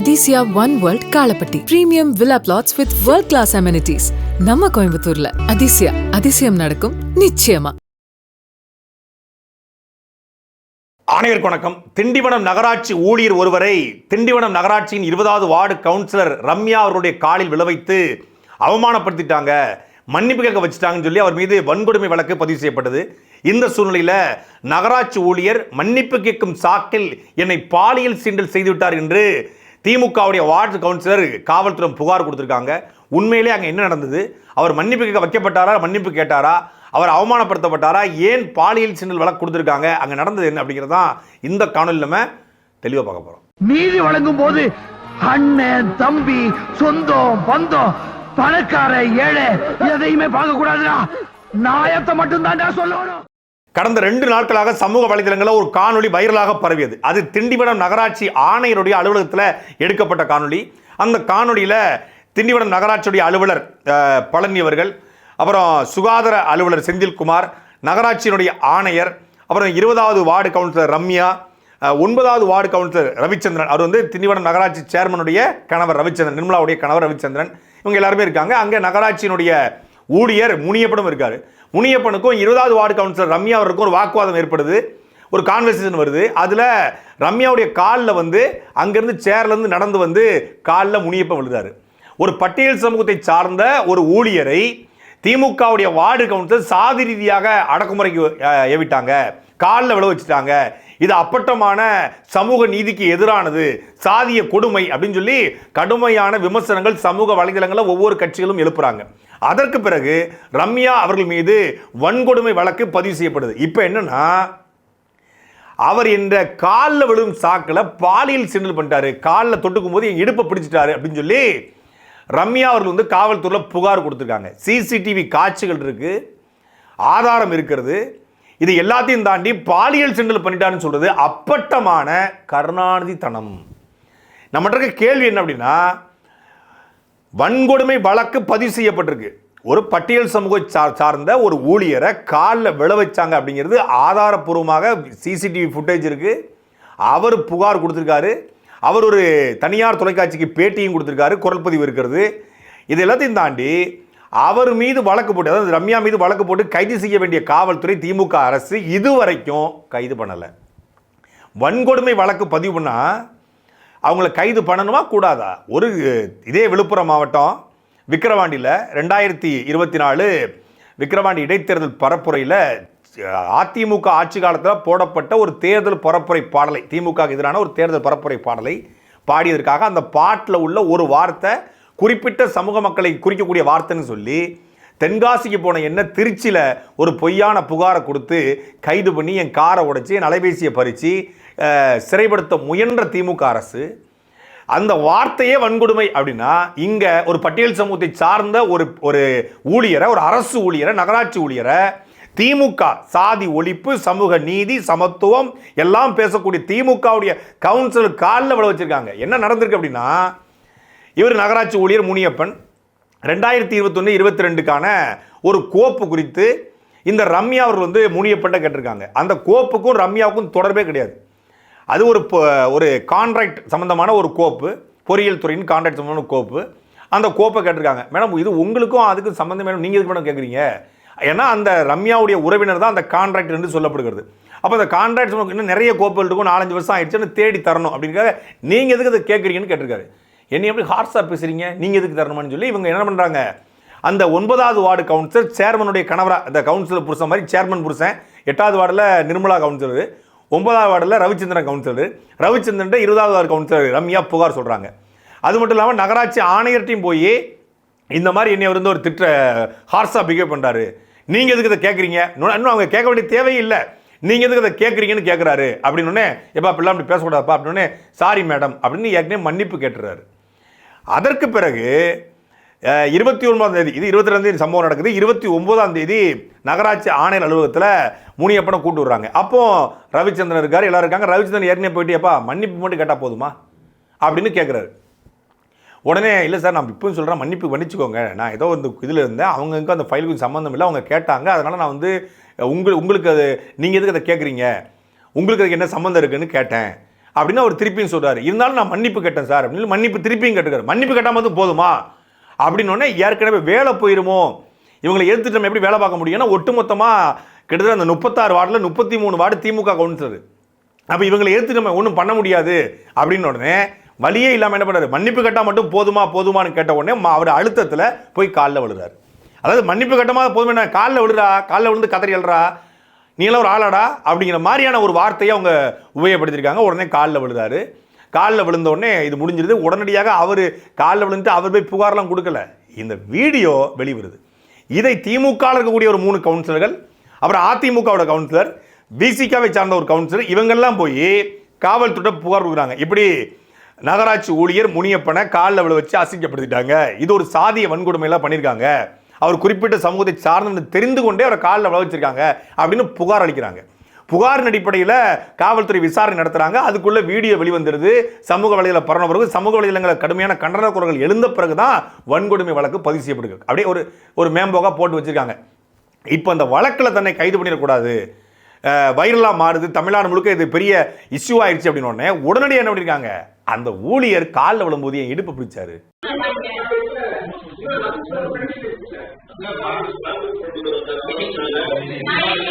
Athisaya one world Kalapatti premium villa flats with world class amenities நம்ம கோயம்புத்தூர்ல. அதிசயா அதிசயம் நடக்கும் நிச்சயமா. ஆணையர் வணக்கம். திண்டிவனம் நகராட்சி ஊழியர் ஒருவரை திண்டிவனம் நகராட்சியின் இருபதாவது வார்டு கவுன்சிலர் ரம்யா அவருடைய காலில் விளைவைத்து அவமானப்படுத்திட்டாங்க. மன்னிப்பு கேட்க வச்சுட்டாங்கன்னு சொல்லி அவர் மீது வன்கொடுமை வழக்கு பதிவு செய்யப்பட்டது. இந்த சூழ்நிலையில் நகராட்சி ஊழியர் மன்னிப்பு கேட்கும் சாக்கில் என்னை பாலியல் சீண்டல் செய்துவிட்டார் என்று திமுகவுடைய வார்டு கவுன்சிலர் காவல்துறை புகார் கொடுத்துருக்காங்க. உண்மையிலே அங்கே என்ன நடந்தது? அவர் மன்னிப்பு கேட்க வைக்கப்பட்டாரா? மன்னிப்பு கேட்டாரா? அவர் அவமானப்படுத்தப்பட்டாரா? ஏன் பாலியல் சின்னல் வழக்கு கொடுத்துருக்காங்க? அங்கே நடந்தது என்ன அப்படிங்கிறது தான் இந்த காணொலி நம்ம தெளிவாக பார்க்க போகிறோம் நீதி வழங்கும் போது அண்ணன் தம்பி சொந்தம் பந்தம் பணக்கார ஏழை எதையுமே பார்க்க கூடாதுடா நாயத்தை மட்டும்தான் சொல்லணும். கடந்த ரெண்டு நாட்களாக சமூக வலைதளங்களில் ஒரு காணொளி வைரலாக பரவியது. அது திண்டிவனம் நகராட்சி ஆணையருடைய அலுவலகத்தில் எடுக்கப்பட்ட காணொளி. அந்த காணொலியில் திண்டிவனம் நகராட்சியுடைய அலுவலர் பழனி அவர்கள் அப்புறம் சுகாதார அலுவலர் செந்தில்குமார் நகராட்சியினுடைய ஆணையர் அப்புறம் இருபதாவது வார்டு கவுன்சிலர் ரம்யா ஒன்பதாவது வார்டு கவுன்சிலர் ரவிச்சந்திரன். அவர் வந்து திண்டிவனம் நகராட்சி சேர்மனுடைய கணவர் ரவிச்சந்திரன் நிர்மலாவுடைய கணவர் ரவிச்சந்திரன். இவங்க எல்லாருமே இருக்காங்க. அங்கே நகராட்சியினுடைய ஊழியர் முனியப்படும் இருக்கார். முனியப்பனுக்கும் இருபதாவது வார்டு கவுன்சிலர் ரம்யா அவருக்கும் ஒரு வாக்குவாதம் ஏற்படுது. ஒரு கான்வர்சேஷன் வருது. அதில் ரம்யாவுடைய காலில் வந்து அங்கேருந்து சேர்லேருந்து நடந்து வந்து காலில் முனியப்பன் விழுதார் ஒரு பட்டியல் சமூகத்தை சார்ந்த ஒரு ஊழியரை திமுகவுடைய வார்டு கவுன்சிலர் சாதி ரீதியாக அடக்குமுறைக்கு ஏவிட்டாங்க. காலில் விழ வச்சுட்டாங்க. இது அப்பட்டமான சமூக நீதிக்கு எதிரானது. சாதிய கொடுமை அப்படின்னு சொல்லி கடுமையான விமர்சனங்கள் சமூக வலைதளங்களில் ஒவ்வொரு கட்சிகளும் எழுப்புறாங்க. அதற்கு பிறகு ரம்யா அவர்கள் மீது வன்கொடுமை வழக்கு பதிவு செய்யப்படுது. இப்போ என்னன்னா அவர் என்ற காலில் விழும் சாக்கில் பாலியல் சிண்டல் பண்ணிட்டாரு. காலில் தொட்டுக்கும் போது என் இடுப்பை பிடிச்சிட்டாரு அப்படின்னு சொல்லி ரம்யா அவர்கள் வந்து காவல்துறையில் புகார் கொடுத்துருக்காங்க. சிசிடிவி காட்சிகள் இருக்குது ஆதாரம் இருக்கிறது. இது எல்லாத்தையும் தாண்டி பாலியல் சிண்டல் பண்ணிட்டாருன்னு சொல்கிறது அப்பட்டமான கருணாநிதி தனம் நம்மகிட்ட இருக்க கேள்வி என்ன அப்படின்னா வன்கொடுமை வழக்கு பதிவு செய்யப்பட்டிருக்கு. ஒரு பட்டியல் சமூக சார் சார்ந்த ஒரு ஊழியரை காலில் விழ வச்சாங்க அப்படிங்கிறது ஆதாரப்பூர்வமாக சிசிடிவி ஃபுட்டேஜ் இருக்குது அவர் புகார் கொடுத்துருக்காரு. அவர் ஒரு தனியார் தொலைக்காட்சிக்கு பேட்டியும் கொடுத்துருக்காரு. குரல் பதிவு இருக்கிறது. இது எல்லாத்தையும் தாண்டி அவர் மீது வழக்கு போட்டு அதாவது ரம்யா மீது வழக்கு போட்டு கைது செய்ய வேண்டிய காவல்துறை திமுக அரசு இதுவரைக்கும் கைது பண்ணலை. வன்கொடுமை வழக்கு பதிவு பண்ணால் அவங்கள கைது பண்ணணுமா? கூடாதா? ஒரு இதே விழுப்புரம் மாவட்டம் விக்கிரவாண்டியில் ரெண்டாயிரத்தி இருபத்தி நாலு விக்கிரவாண்டி இடைத்தேர்தல் பரப்புரையில் அதிமுக ஆட்சி காலத்தில் போடப்பட்ட ஒரு தேர்தல் பரப்புரை பாடலை திமுக எதிரான ஒரு தேர்தல் பரப்புரை பாடலை பாடியதற்காக அந்த பாட்டில் உள்ள ஒரு வார்த்தை குறிப்பிட்ட சமூக மக்களை குறிக்கக்கூடிய வார்த்தைன்னு சொல்லி தென்காசிக்கு போன என்ன திருச்சியில் ஒரு பொய்யான புகாரை கொடுத்து கைது பண்ணி என் காரை உடைச்சி என் அலைபேசியை பறித்து சிறைப்படுத்த முயன்ற திமுக அரசு அந்த வார்த்தையே வன்கொடுமை அப்படின்னா இங்கே ஒரு பட்டியல் சமூகத்தை சார்ந்த ஒரு ஒரு ஊழியரை ஒரு அரசு ஊழியரை நகராட்சி ஊழியரை திமுக சாதி ஒழிப்பு சமூக நீதி சமத்துவம் எல்லாம் பேசக்கூடிய திமுகவுடைய கவுன்சில் காலில் விழ வச்சுருக்காங்க. என்ன நடந்திருக்கு அப்படின்னா இவர் நகராட்சி ஊழியர் முனியப்பன் ரெண்டாயிரத்தி இருபத்தொன்று இருபத்தி ரெண்டுக்கான ஒரு கோப்பு குறித்து இந்த ரம்யா அவர் வந்து முனியப்பன்ட்ட கேட்டிருக்காங்க. அந்த கோப்புக்கும் ரம்யாவுக்கும் தொடர்பே கிடையாது. அது ஒரு ஒரு கான்ட்ராக்ட் சம்மந்தமான ஒரு கோப்பு பொறியியல் துறையின் கான்ட்ராக்ட் சம்மந்தமான கோப்பு. அந்த கோப்பை கேட்டிருக்காங்க. மேடம் இது உங்களுக்கும் அதுக்கும் சம்மந்தம் மேடம் நீங்கள் எதுக்கு மேடம் கேட்குறீங்க ஏன்னா அந்த ரம்யாவுடைய உறவினர் தான் அந்த கான்ட்ராக்ட் என்று சொல்லப்படுகிறது. அப்போ அந்த கான்ட்ராக்ட் இன்னும் நிறைய கோப்புகள் இருக்கும். நாலஞ்சு வருஷம் ஆயிடுச்சுன்னு தேடி தரணும் அப்படிங்கிறத நீங்கள் எதுக்கு அதை கேட்குறீங்கன்னு கேட்டிருக்காரு. என்னை எப்படி ஹார்ஸாக பேசுகிறீங்க நீங்கள் எதுக்கு தரணும்னு சொல்லி இவங்க என்ன பண்ணுறாங்க அந்த ஒன்பதாவது வார்டு கவுன்சிலர் சேர்மனுடைய கணவரா அந்த கவுன்சிலர் புருஷன் மாதிரி சேர்மன் புருஷன் எட்டாவது வார்டில் நிர்மலா கவுன்சிலர் ஒன்பதாவது வார்டில் ரவிச்சந்திரன் கவுன்சிலர். ரவிச்சந்திரன் இருபதாவது வார்டு கவுன்சிலர் ரம்யா புகார் சொல்கிறாங்க அது மட்டும் இல்லாமல் நகராட்சி ஆணையர்கிட்டையும் போய் இந்த மாதிரி என்னை வந்து ஒரு திட்ட ஹார்ஸாக பிஹேவ் பண்ணுறாரு நீங்கள் எதுக்கு இதை கேட்குறீங்க இன்னும் அவங்க கேட்க வேண்டிய தேவையில்லை நீங்கள் எதுக்கு இதை கேட்குறீங்கன்னு கேட்குறாரு அப்படின்னு எப்பா அப்படிலாம் அப்படி பேசக்கூடாதுப்பா அப்படின்னு சாரி மேடம் அப்படின்னு ஏற்கனவே மன்னிப்பு கேட்டுறாரு. அதற்கு பிறகு இருபத்தி ஒன்பதாம் தேதி இது இருபத்தி ரெண்டாம் தேதி சம்பவம் நடக்குது. இருபத்தி ஒன்பதாம் தேதி நகராட்சி ஆணையர் அலுவலகத்தில் முனியப்பனை கூட்டு விடுறாங்க. அப்போ ரவிச்சந்திரன் இருக்கார் எல்லாரும் இருக்காங்க. ரவிச்சந்திரன் ஏற்கனவே போயிட்டு எப்பா மன்னிப்பு மட்டும் கேட்டால் போதுமா? அப்படின்னு கேட்குறாரு உடனே இல்லை சார் நான் இப்போவும் சொல்கிறேன் மன்னிப்பு மன்னிச்சுக்கோங்க. நான் ஏதோ இந்த இதில் இருந்தேன். அவங்களுக்கு அந்த ஃபைலுக்கு சம்மந்தம் இல்லை. அவங்க கேட்டாங்க. அதனால் நான் வந்து உங்கள் உங்களுக்கு அது நீங்கள் எதுக்கு அதை கேட்குறீங்க உங்களுக்கு அதுக்கு என்ன சம்மந்தம் இருக்குன்னு கேட்டேன். அப்படின்னு அவர் திருப்பியும் சொல்கிறார் இருந்தாலும் நான் மன்னிப்பு கேட்டேன் சார். அப்படின்னு மன்னிப்பு திருப்பியும் கேட்டுக்காரு மன்னிப்பு கேட்டால் மட்டும் போதுமா? அப்படின்னோடனே ஏற்கனவே வேலை போயிருமோ இவங்களை எடுத்துட்டு நம்ம எப்படி வேலை பார்க்க முடியும்னா ஒட்டுமொத்தமாக கிட்டத்தட்ட அந்த முப்பத்தாறு வார்டில் முப்பத்தி மூணு வார்டு திமுக கவுன்சிலர். அப்போ இவங்களை எதிர்த்து நம்ம ஒன்றும் பண்ண முடியாது அப்படின்னு உடனே வழியே இல்லாமல் என்ன பண்ணாரு மன்னிப்பு கட்டா மட்டும் போதுமா போதுமான்னு கேட்ட உடனே அவர் அழுத்தத்தில் போய் காலில் விழுறாரு. அதாவது மன்னிப்பு கட்டமாக போதுமே என்ன? காலில் விழுறா காலில் விழுந்து கதறி எழுறா நீலாம் ஒரு ஆளாடா? அப்படிங்கிற மாதிரியான ஒரு வார்த்தையை அவங்க உபயோகப்படுத்தியிருக்காங்க. உடனே காலில் விழுதாரு காலில் விழுந்த உடனே இது முடிஞ்சிருது. உடனடியாக அவர் காலில் விழுந்துட்டு அவர் போய் புகார்லாம் கொடுக்கல. இந்த வீடியோ வெளிவருது. இதை திமுக இருக்கக்கூடிய ஒரு மூணு கவுன்சிலர்கள் அப்புறம் அதிமுகவோட கவுன்சிலர் பிசிகாவை சார்ந்த ஒரு கவுன்சிலர் இவங்கெல்லாம் போய் காவல்துறை புகார் கொடுக்குறாங்க. இப்படி நகராட்சி ஊழியர் முனியப்பனை காலில் விழ வச்சு அசிங்கப்படுத்திட்டாங்க. இது ஒரு சாதிய வன்கொடுமையெல்லாம் பண்ணியிருக்காங்க. அவர் குறிப்பிட்ட சமூகத்தை சார்ந்தவன்னு தெரிந்து கொண்டே அவரை காலில் விழ வச்சிருக்காங்க அப்படின்னு புகார் அளிக்கிறாங்க. புகாரின் அடிப்படையில் காவல்துறை விசாரணை நடத்துகிறாங்க அதுக்குள்ள வீடியோ வெளிவந்துருது. சமூக வலையில் பரவ பிறகு சமூக வலைதளங்களில் கடுமையான கண்டன குரல்கள் எழுந்த பிறகு தான் வன்கொடுமை வழக்கு பதிவு செய்யப்படுது. அப்படியே ஒரு ஒரு மேம்போக்காக போட்டு வச்சிருக்காங்க. இப்போ அந்த வழக்கில் தன்னை கைது பண்ணிடக்கூடாது. வைரலாக மாறுது. தமிழ்நாடு முழுக்க இது பெரிய இஷ்யூ ஆயிடுச்சு அப்படின்னு உடனே உடனடியாக என்ன பண்ணியிருக்காங்க அந்த ஊழியர் காலில் விழும்போது என் இடுப்பு பிடிச்சாரு.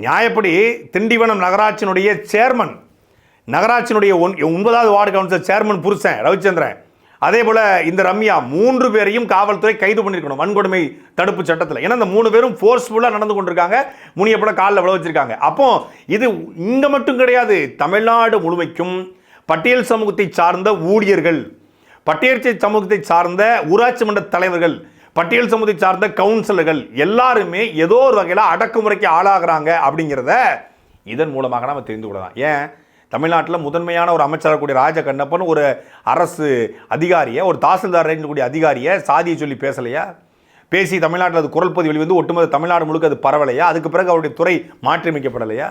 நியாயப்படி திண்டிவனம் நகராட்சியினுடைய சேர்மன் நகராட்சியினுடைய ஒன் ஒன்பதாவது வார்டு கவுன்சிலர் சேர்மன் புருஷன் ரவிச்சந்திரன். அதே போல் இந்த ரம்யா மூன்று பேரையும் காவல்துறை கைது பண்ணியிருக்கணும் வன்கொடுமை தடுப்பு சட்டத்தில். ஏன்னா இந்த மூணு பேரும் ஃபோர்ஸ்ஃபுல்லாக நடந்து கொண்டிருக்காங்க. முனியப்பட காலில் விழ வச்சிருக்காங்க. அப்போ இது இங்கே மட்டும் கிடையாது. தமிழ்நாடு முழுமைக்கும் பட்டியல் சமூகத்தை சார்ந்த ஊழியர்கள் பட்டியல் சமூகத்தை சார்ந்த ஊராட்சி மன்ற தலைவர்கள் பட்டியல் சமூகத்தை சார்ந்த கவுன்சிலர்கள் எல்லாருமே ஏதோ ஒரு வகையில் அடக்குமுறைக்கு ஆளாகிறாங்க அப்படிங்கிறத இதன் மூலமாக நம்ம தெரிந்து கொள்ளலாம். ஏன்? தமிழ்நாட்டில் முதன்மையான ஒரு அமைச்சராக கூடிய ராஜ கண்ணப்பன் ஒரு அரசு அதிகாரியை ஒரு தாசில்தார் கூடிய அதிகாரியை சாதியை சொல்லி பேசலையா? பேசி தமிழ்நாட்டில் அது குரல் பதிவு வெளிவந்து ஒட்டுமொத்த தமிழ்நாடு முழுக்க அது பரவலையா? அதுக்கு பிறகு அவருடைய துறை மாற்றியமைக்கப்படலையா?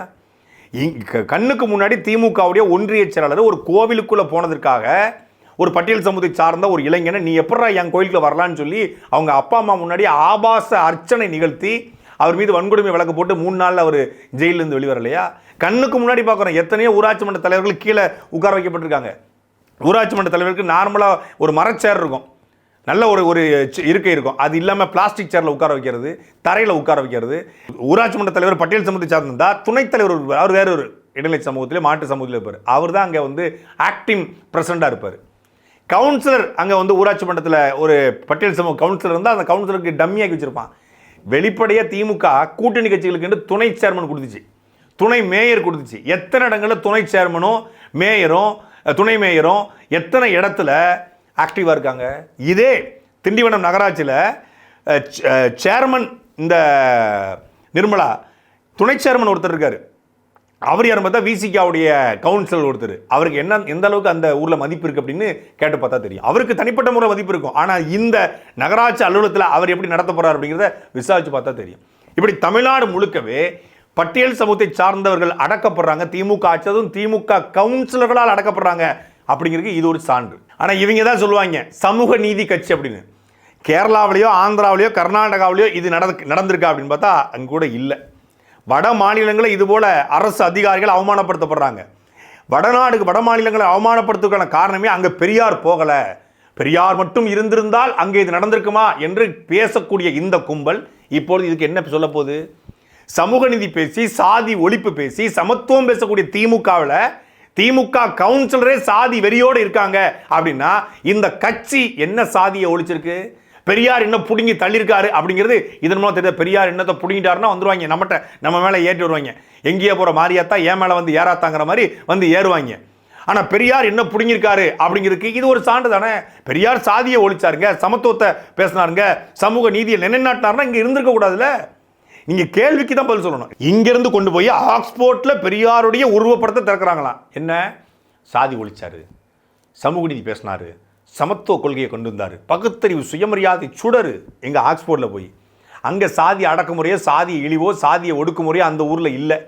இங்க கண்ணுக்கு முன்னாடி திமுகவுடைய ஒன்றிய செயலாளர் ஒரு கோவிலுக்குள்ளே போனதற்காக ஒரு பட்டியல் சமூகத்தை சார்ந்த ஒரு இளைஞனை நீ எப்படா என் கோயிலுக்கு வரலான்னு சொல்லி அவங்க அப்பா அம்மா முன்னாடி ஆபாச அர்ச்சனை நிகழ்த்தி அவர் மீது வன்கொடுமை வழக்கு போட்டு மூணு நாளில் அவர் ஜெயிலிருந்து வெளிவரலையா? கண்ணுக்கு முன்னாடி பார்க்குறோம். எத்தனையோ ஊராட்சி மன்ற தலைவர்கள் கீழே உட்கார வைக்கப்பட்டிருக்காங்க. ஊராட்சி மன்ற தலைவருக்கு நார்மலாக ஒரு மரச்சேர் இருக்கும். நல்ல ஒரு ஒரு இருக்கை இருக்கும். அது இல்லாமல் பிளாஸ்டிக் சேரில் உட்கார வைக்கிறது தரையில் உட்கார வைக்கிறது. ஊராட்சி மன்ற தலைவர் பட்டியல் சமூகத்தை சார்ந்திருந்தா துணைத் தலைவர் அவர் வேற ஒரு இடைநிலை சமூகத்திலே மாட்டு சமூகத்தில் இருப்பார். அவர் தான் அங்கே வந்து ஆக்டிங் பிரசிடண்டாக இருப்பார். கவுன்சிலர் அங்கே வந்து ஊராட்சி மன்றத்தில் ஒரு பட்டியல் சமூக கவுன்சிலர் இருந்தால் அந்த கவுன்சிலருக்கு டம்மியாக்கி வச்சுருப்பான். வெளிப்படையாக திமுக கூட்டணி கட்சிகளுக்கு துணை சேர்மன் கொடுத்துச்சு. துணை மேயர் கொடுத்துச்சு. எத்தனை இடங்களில் துணை சேர்மனும் மேயரும் துணை மேயரும் எத்தனை இடத்துல ஆக்டிவாக இருக்காங்க? இதே திண்டிவனம் நகராட்சியில் சே- சேர்மன் இந்த நிர்மலா துணை சேர்மன் ஒருத்தர் இருக்கார். அவர் யாரும் பார்த்தா விசிகாவுடைய கவுன்சிலர் ஒருத்தர். அவருக்கு என்ன எந்த அளவுக்கு அந்த ஊரில் மதிப்பு இருக்குது அப்படின்னு கேட்டு பார்த்தா தெரியும். அவருக்கு தனிப்பட்ட முறை மதிப்பு இருக்கும். ஆனால் இந்த நகராட்சி அலுவலகத்தில் அவர் எப்படி நடத்த போகிறார் அப்படிங்கிறத விசாரித்து பார்த்தா தெரியும். இப்படி தமிழ்நாடு முழுக்கவே பட்டியல் சமூகத்தை சார்ந்தவர்கள் அடக்கப்படுறாங்க. திமுக ஆட்சி திமுக கவுன்சிலர்களால் அடக்கப்படுறாங்க அப்படிங்கிறதுக்கு இது ஒரு சான்று. ஆனால் இவங்க தான் சொல்லுவாங்க சமூக நீதி கட்சி அப்படின்னு. கேரளாவிலேயோ ஆந்திராவிலேயோ கர்நாடகாவிலேயோ இது நடந்து நடந்திருக்கா அப்படின்னு பார்த்தா அங்கே கூட இல்லை. வட மாநிலங்களில் இதுபோல் அரசு அதிகாரிகள் அவமானப்படுத்தப்படுறாங்க. வடநாடுக்கு வட மாநிலங்களை அவமானப்படுத்துவதற்கான காரணமே அங்கே பெரியார் போகலை. பெரியார் மட்டும் இருந்திருந்தால் அங்கே இது நடந்திருக்குமா என்று பேசக்கூடிய இந்த கும்பல் இப்பொழுது இதுக்கு என்ன சொல்ல போகுது? சமூக நீதி பேசி சாதி ஒழிப்பு பேசி சமத்துவம் பேசக்கூடிய திமுகவில் திமுக கவுன்சிலரே சாதி வெறியோடு இருக்காங்க அப்படின்னா இந்த கட்சி என்ன சாதியை ஒழிச்சிருக்கு? பெரியார் என்ன பிடுங்கி தள்ளியிருக்காரு அப்படிங்கிறது இதன் மூலம் தெரியாது? பெரியார் என்னத்தை பிடுங்கிட்டாருன்னா வந்துருவாங்க. நம்மகிட்ட நம்ம மேலே ஏற்றி வருவாங்க எங்கேயோ போகிற மாரியாத்தா ஏன் மேலே வந்து ஏறாத்தாங்கிற மாதிரி வந்து ஏறுவாங்க. ஆனால் பெரியார் என்ன பிடுங்கிருக்காரு அப்படிங்கிறதுக்கு இது ஒரு சான்று தானே? பெரியார் சாதியை ஒழிச்சாருங்க சமத்துவத்தை பேசினாருங்க சமூக நீதியை நிலைநாட்டினாருன்னா இங்கே இருந்திருக்க கூடாதுல்ல? நீங்க கேள்விக்கு தான் பதில் சொல்லணும். இங்கிருந்து கொண்டு போய் ஆக்ஸ்போர்ட்ல பெரியாருடைய உருவப்படத்தை திறக்கிறாங்களாம். என்ன? சாதி ஒழிச்சாரு. சமூக நீதி பேசினாரு. சமத்துவ கொள்கையை கொண்டு வந்தார். பகுத்தறிவு சுயமரியாதை சுடரு எங்க ஆக்ஸ்போர்ட்ல போய். அங்க சாதி அடக்குமுறையோ சாதி இழிவோ சாதிய ஒடுக்குமுறையோ அந்த ஊர்ல இல்லை.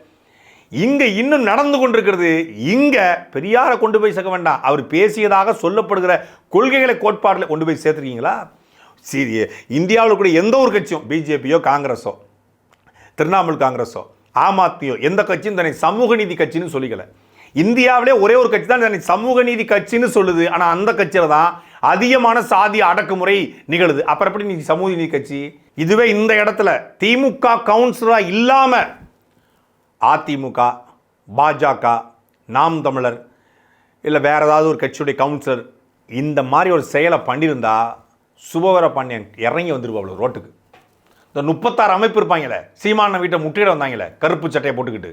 இங்க இன்னும் நடந்து கொண்டிருக்கிறது இங்க பெரியாரை கொண்டு போய் சேர்க்க வேண்டாம். அவர் பேசியதாக சொல்லப்படுகிற கொள்கைகளை கோட்பாட்டில் கொண்டு போய் சேர்த்துருக்கீங்களா? சரி இந்தியாவில் கூட எந்த ஒரு கட்சியும் பிஜேபியோ காங்கிரஸோ திரிணாமுல் காங்கிரஸோ ஆம் ஆத்மியோ எந்த கட்சியும் தன்னை சமூக நீதி கட்சின்னு சொல்லிக்கல. இந்தியாவிலே ஒரே ஒரு கட்சி தான் தன்னை சமூக நீதி கட்சின்னு சொல்லுது. ஆனால் அந்த கட்சியில் தான் அதிகமான சாதி அடக்குமுறை நிகழுது. அப்புறம் எப்படி நீ சமூக நீதி கட்சி? இதுவே இந்த இடத்துல திமுக கவுன்சிலராக இல்லாமல் அதிமுக பாஜக நாம் தமிழர் இல்லை வேறு ஏதாவது ஒரு கட்சியுடைய கவுன்சிலர் இந்த மாதிரி ஒரு செயலை பண்ணியிருந்தா சுபவர பாண்டியன் இறங்கி வந்துருவாள் ரோட்டுக்கு. இந்த முப்பத்தாறு அமைப்பு இருப்பாங்களே சீமான வீட்டை முட்டையிட வந்தாங்களே கருப்பு சட்டையை போட்டுக்கிட்டு.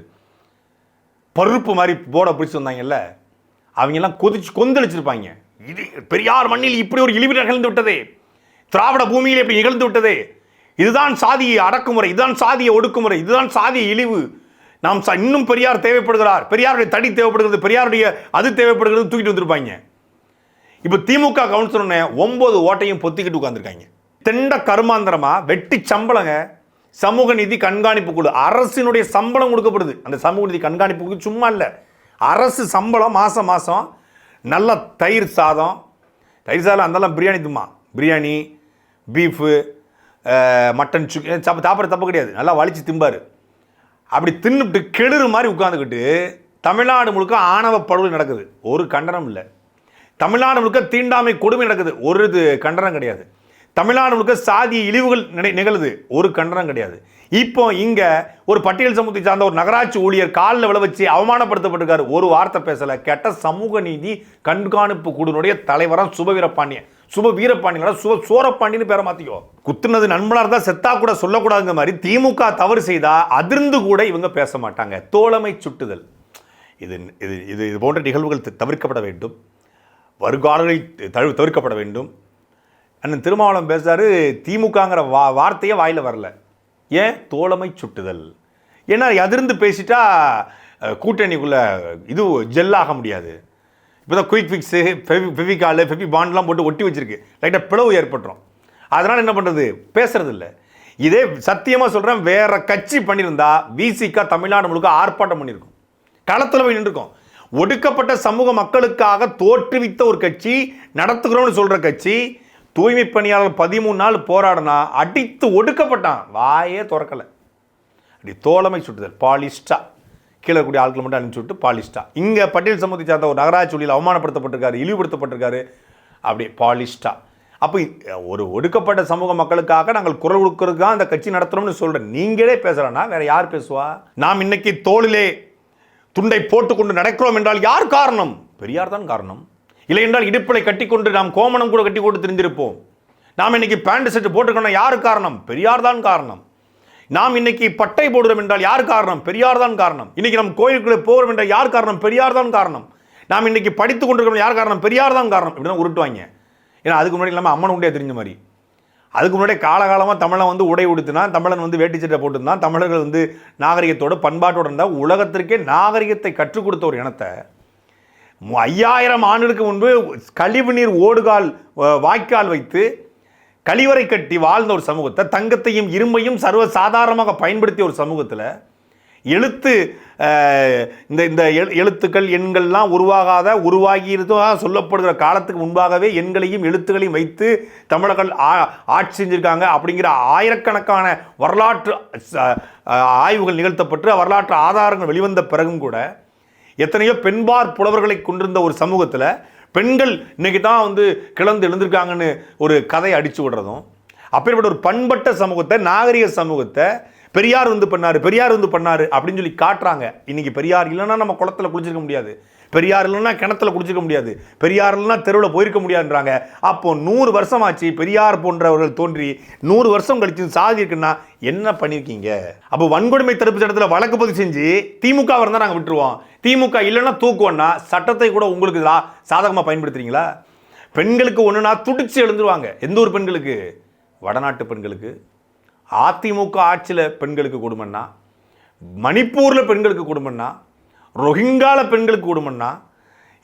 பருப்பு மாதிரி போர்டை பிடிச்சி வந்தாங்கல்ல அவங்கெல்லாம் கொதிச்சு கொந்தளிச்சிருப்பாங்க. இது பெரியார் மண்ணில் இப்படி ஒரு இழிவு நிகழ்ந்து விட்டதே. திராவிட பூமியில் இப்படி நிகழ்ந்து விட்டதே. இதுதான் சாதிய அடக்குமுறை இதுதான் சாதிய ஒடுக்குமுறை இதுதான் சாதிய இழிவு. நாம் இன்னும் பெரியார் தேவைப்படுகிறார். பெரியாருடைய தடி தேவைப்படுகிறது பெரியாருடைய அது தேவைப்படுகிறது தூக்கிட்டு வந்திருப்பாங்க. இப்போ திமுக கவுன்சிலர் ஒன்பது ஓட்டையும் பொத்திக்கிட்டு உட்காந்துருக்காங்க திண்ட கருமாந்திரமா? வெட்டி சம்பளங்க. சமூக நிதி கண்காணிப்பு குழு. அரசினுடைய சம்பளம் கொடுக்கப்படுது. அந்த சமூக நிதி கண்காணிப்புக்கு சும்மா இல்லை. அரசு சம்பளம் மாதம் மாதம் நல்ல தயிர் சாதம். தயிர் சாதம் அந்தெல்லாம் பிரியாணி தும்மா. பிரியாணி பீஃபு மட்டன் சிக்கன் சாப்பிட சாப்பிட்ற தப்பு கிடையாது. நல்லா வலிச்சு திம்பார். அப்படி தின்னுட்டு கெடுற மாதிரி உட்காந்துக்கிட்டு தமிழ்நாடு முழுக்க ஆணவ படுகொலை நடக்குது. ஒரு கண்டனம் இல்லை. தமிழ்நாடு முழுக்க தீண்டாமை கொடுமை நடக்குது. ஒரு இது கண்டனம் கிடையாது. தமிழ்நாடு முழுக்க சாதி இழிவுகள் நிகழுது. ஒரு கண்டனம் கிடையாது. இப்போ இங்கே ஒரு பட்டியல் சமூகத்தை சார்ந்த ஒரு நகராட்சி ஊழியர் காலில் விழ வச்சு அவமானப்படுத்தப்பட்டிருக்காரு. ஒரு வார்த்தை பேசலை. கெட்ட சமூக நீதி கண்காணிப்பு குழுனுடைய தலைவராக சுபவீரபாண்டியன் சுப வீரபாண்டியன் சுப சோரப்பாண்டின்னு பேரை மாற்றிக்கோ குத்துனது நண்பனாக இருந்தால் செத்தா கூட சொல்லக்கூடாதுங்க மாதிரி திமுக தவறு செய்தா அதிர்ந்து கூட இவங்க பேச மாட்டாங்க. தோழமை சுட்டுதல். இது இது இது இது போன்ற நிகழ்வுகள் தவிர்க்கப்பட வேண்டும். வருங்காலங்களில் தவிர்க்கப்பட வேண்டும். அண்ணன் திருமாவளம் பேசுகிறாரு திமுகங்கிற வா வார்த்தையே வாயில வரல. ஏன்? தோழமை சுட்டுதல். ஏன்னா அதிர்ந்து பேசிட்டா கூட்டணிக்குள்ளே இது ஜெல்லாக முடியாது. இப்போ தான் குயிக் ஃபிக்ஸு ஃபெவி ஃபெவிகாலு ஃபெவி பாண்ட்லாம் போட்டு ஒட்டி வச்சிருக்கு. லைட்டாக பிளவு ஏற்பட்டுரும். அதனால் என்ன பண்ணுறது பேசுறது இல்லை இதே சத்தியமாக சொல்கிறேன் வேறு கட்சி பண்ணியிருந்தா விசிக்கா தமிழ்நாடு முழுக்க ஆர்ப்பாட்டம் பண்ணியிருக்கும். களத்தில் போய் நின்றுருக்கோம். ஒடுக்கப்பட்ட சமூக மக்களுக்காக தோற்றுவித்த ஒரு கட்சி நடத்துகிறோம்னு சொல்கிற கட்சி தூய்மை பணியாளர் பதிமூணு நாள் போராடினா அடித்து ஒடுக்கப்பட்டான். வாயே திறக்கலை. அப்படி தோழமை சுட்டுதல் பாலிஸ்டா. கீழே கூடிய ஆட்கள் மட்டும் அனுப்பிச்சு விட்டு பாலிஸ்டா. இங்கே பட்டியல் சமூகத்தை சார்ந்த ஒரு நகராட்சி ஊழியர் அவமானப்படுத்தப்பட்டிருக்காரு இழிவுபடுத்தப்பட்டிருக்காரு. அப்படி பாலிஸ்டா. அப்போ ஒரு ஒடுக்கப்பட்ட சமூக மக்களுக்காக நாங்கள் குரல் கொடுக்கறதுக்கு தான் அந்த கட்சி நடத்துகிறோம்னு சொல்கிறேன் நீங்களே பேசுகிறேன்னா வேறு யார் பேசுவா? நாம் இன்னைக்கு தோளிலே துண்டை போட்டுக்கொண்டு நடக்கிறோம் என்றால் யார் காரணம்? பெரியார் தான் காரணம். இல்லை என்றால் இடுப்பலை கட்டிக்கொண்டு நாம் கோமணம் கூட கட்டி கொண்டு தெரிந்திருப்போம் நாம் இன்னைக்கு பேண்ட் செட்டு போட்டுக்கணும் யார் காரணம்? பெரியார் தான் காரணம். நாம் இன்னைக்கு பட்டை போடுறோம் என்றால் யார் காரணம்? பெரியார் தான் காரணம். இன்னைக்கு நம்ம கோயிலுக்குள்ளே போகிறோம் என்றால் யார் காரணம்? பெரியார் தான் காரணம். நாம் இன்னைக்கு படித்து கொண்டிருக்கிறோம் யார் காரணம்? பெரியார் தான் காரணம். இப்படி தான் உருட்டுவாங்க. ஏன்னா அதுக்கு முன்னாடி இல்லாமல் அம்மன் உண்டே தெரிஞ்ச மாதிரி. அதுக்கு முன்னாடி காலகாலமாக தமிழன் வந்து உடை உடுத்தினா தமிழன் வந்து வேட்டி சட்டை போட்டுருந்தான் தமிழர்கள் வந்து நாகரிகத்தோட பண்பாட்டோடு இருந்தால் உலகத்திற்கே நாகரிகத்தை கற்றுக் கொடுத்த ஒரு இனத்தை. ஐயாயிரம் ஆண்டுகளுக்கு முன்பு கழிவு நீர் ஓடுகால் வாய்க்கால் வைத்து கழிவறை கட்டி வாழ்ந்த ஒரு சமூகத்தை தங்கத்தையும் இரும்பையும் சர்வ சாதாரணமாக பயன்படுத்திய ஒரு சமூகத்தில் எழுத்து இந்த இந்த எழு- எழுத்துக்கள் எண்கள்லாம் உருவாகாத உருவாகியதாக சொல்லப்படுகிற காலத்துக்கு முன்பாகவே எண்களையும் எழுத்துக்களையும் வைத்து தமிழர்கள் ஆ- ஆட்சி செஞ்சிருக்காங்க அப்படிங்கிற ஆயிரக்கணக்கான வரலாற்று ஆய்வுகள் நிகழ்த்தப்பட்டு வரலாற்று ஆதாரங்கள் வெளிவந்த பிறகும் கூட எத்தனையோ பெண்பார் புலவர்களை கொண்டிருந்த ஒரு சமூகத்தில் பெண்கள் இன்றைக்கி தான் வந்து கிளந்து எழுந்திருக்காங்கன்னு ஒரு கதையை அடித்து விடுறதும் அப்படிப்பட்ட ஒரு பண்பட்ட சமூகத்தை நாகரிக சமூகத்தை பெரியார் வந்து பண்ணார் பெரியார் வந்து பண்ணாரு அப்படின்னு சொல்லி காட்டுறாங்க. இன்றைக்கி பெரியார் இல்லைன்னா நம்ம குளத்துல குளிச்சிருக்க முடியாது. பெரியார் இல்லைன்னா கிணத்துல குடிச்சிக்க முடியாது. பெரியார் இல்லைன்னா தெருவில் போயிருக்க முடியாதுன்றாங்க. அப்போ நூறு வருஷம் ஆச்சு பெரியார் போன்றவர்கள் தோன்றி நூறு வருஷம் கழிச்சு சாதி இருக்குன்னா என்ன பண்ணியிருக்கீங்க அப்போ வன்கொடுமை தடுப்பு சட்டத்தில் வழக்கு பதிவு செஞ்சு திமுக இருந்தால் நாங்கள் விட்டுருவோம். திமுக இல்லைன்னா தூக்குவோம்னா சட்டத்தை கூட உங்களுக்கு சாதகமாக பயன்படுத்துறீங்களா? பெண்களுக்கு ஒன்றுனா துடிச்சு எழுந்துருவாங்க. எந்த ஒரு பெண்களுக்கு? வடநாட்டு பெண்களுக்கு. அதிமுக ஆட்சியில் பெண்களுக்கு கொடுமைன்னா மணிப்பூரில் பெண்களுக்கு கொடுமைன்னா ரொஹிங்கால பெண்களுக்கு கொடுமைன்னா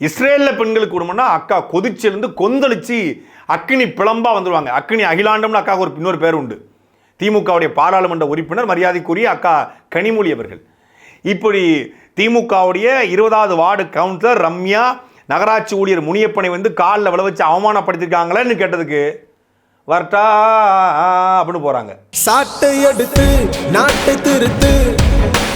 இஸ்ரேலில் பெண்களுக்கு கொடுமைன்னா அக்கா கொதிச்சிருந்து கொந்தளிச்சு அக்னி பிளம்பா வந்துடுவாங்க அக்னி அகிலாண்டம்னு அக்காவுக்கு ஒரு இன்னொரு பேர் உண்டு. திமுகவுடைய பாராளுமன்ற உறுப்பினர் மரியாதைக்குரிய அக்கா கனிமொழி அவர்கள். இப்படி திமுகவுடைய இருபதாவது வார்டு கவுன்சிலர் ரம்யா நகராட்சி ஊழியர் முனியப்பனை வந்து காலில் விளை வச்சு அவமானப்படுத்திருக்காங்களேன்னு கேட்டதுக்கு வரட்டா அப்படின்னு போகிறாங்க சாட்டை எடுத்து நாட்டை திருத்து